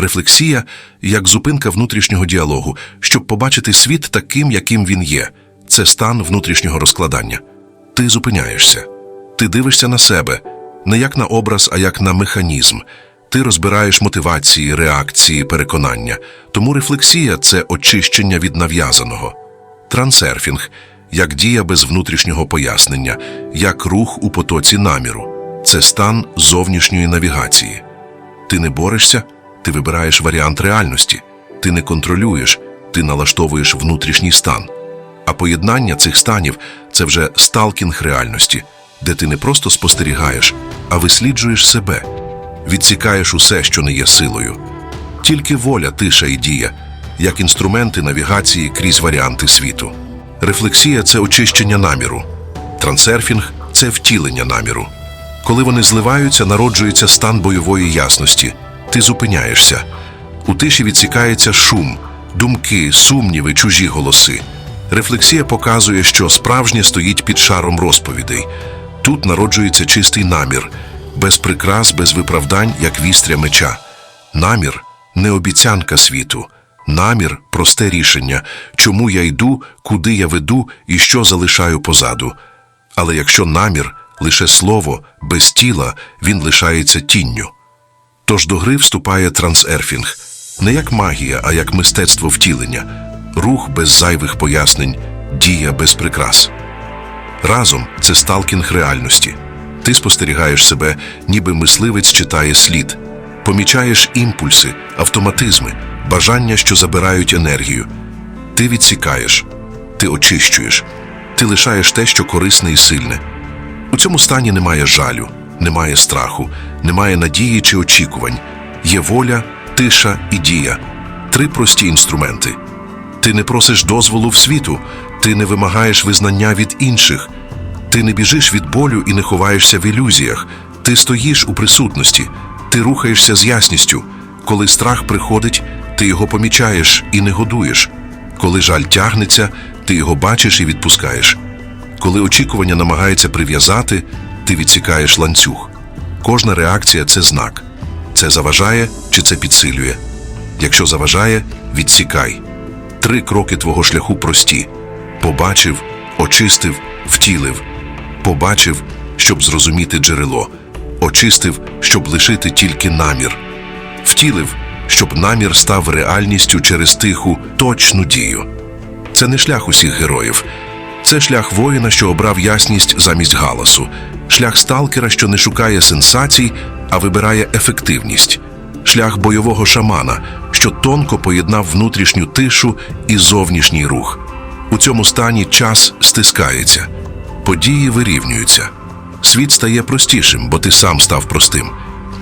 Рефлексія як зупинка внутрішнього діалогу, щоб побачити світ таким, яким він є. Це стан внутрішнього розкладання. Ти зупиняєшся, ти дивишся на себе не як на образ, а як на механізм. Ти розбираєш мотивації, реакції, переконання. Тому рефлексія це очищення від нав'язаного. Трансерфінг як дія без внутрішнього пояснення, як рух у потоці наміру. Це стан зовнішньої навігації. Ти не борешся, ти вибираєш варіант реальності, ти не контролюєш, ти налаштовуєш внутрішній стан. А поєднання цих станів це вже сталкінг реальності, де ти не просто спостерігаєш, а висліджуєш себе, відсікаєш усе, що не є силою. Тільки воля, тиша і дія, як інструменти навігації крізь варіанти світу. Рефлексія це очищення наміру. Трансерфінг це втілення наміру. Коли вони зливаються, народжується стан бойової ясності. Ти зупиняєшся. У тиші відсікається шум, думки, сумніви, чужі голоси. Рефлексія показує, що справжнє стоїть під шаром розповідей. Тут народжується чистий намір, без прикрас, без виправдань, як вістря меча. Намір не обіцянка світу. Намір просте рішення, чому я йду, куди я веду і що залишаю позаду. Але якщо намір лише слово, без тіла, він лишається тінню. Тож до гри вступає трансерфінг не як магія, а як мистецтво втілення, рух без зайвих пояснень, дія без прикрас. Разом це сталкінг реальності. Ти спостерігаєш себе, ніби мисливець читає слід, помічаєш імпульси, автоматизми, бажання, що забирають енергію. Ти відсікаєш, ти очищуєш, ти лишаєш те, що корисне і сильне. У цьому стані немає жалю, немає страху, немає надії чи очікувань. Є воля, тиша і дія три прості інструменти. Ти не просиш дозволу в світу, ти не вимагаєш визнання від інших, ти не біжиш від болю і не ховаєшся в ілюзіях. Ти стоїш у присутності, ти рухаєшся з ясністю. Коли страх приходить, ти його помічаєш і не годуєш. Коли жаль тягнеться, ти його бачиш і відпускаєш. Коли очікування намагається прив'язати, ти відсікаєш ланцюг. Кожна реакція це знак. Це заважає чи це підсилює. Якщо заважає, відсікай. Три кроки твого шляху прості: побачив, очистив, втілив, побачив, щоб зрозуміти джерело, очистив, щоб лишити тільки намір, втілив, щоб намір став реальністю через тиху, точну дію. Це не шлях усіх героїв. Це шлях воїна, що обрав ясність замість галасу, шлях сталкера, що не шукає сенсацій, а вибирає ефективність, шлях бойового шамана, що тонко поєднав внутрішню тишу і зовнішній рух. У цьому стані час стискається, події вирівнюються. Світ стає простішим, бо ти сам став простим.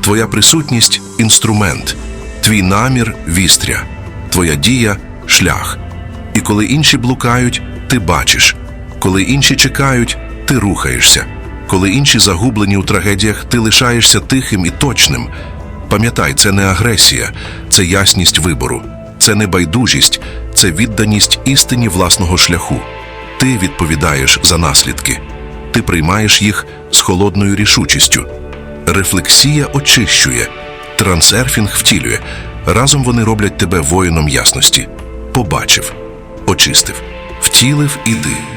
Твоя присутність інструмент, твій намір вістря, твоя дія шлях. І коли інші блукають, ти бачиш. Коли інші чекають, ти рухаєшся. Коли інші загублені у трагедіях, ти лишаєшся тихим і точним. Пам'ятай, це не агресія, це ясність вибору, це не байдужість, це відданість істині власного шляху. Ти відповідаєш за наслідки, ти приймаєш їх з холодною рішучістю. Рефлексія очищує, трансерфінг втілює. Разом вони роблять тебе воїном ясності. Побачив, очистив, втілив іди.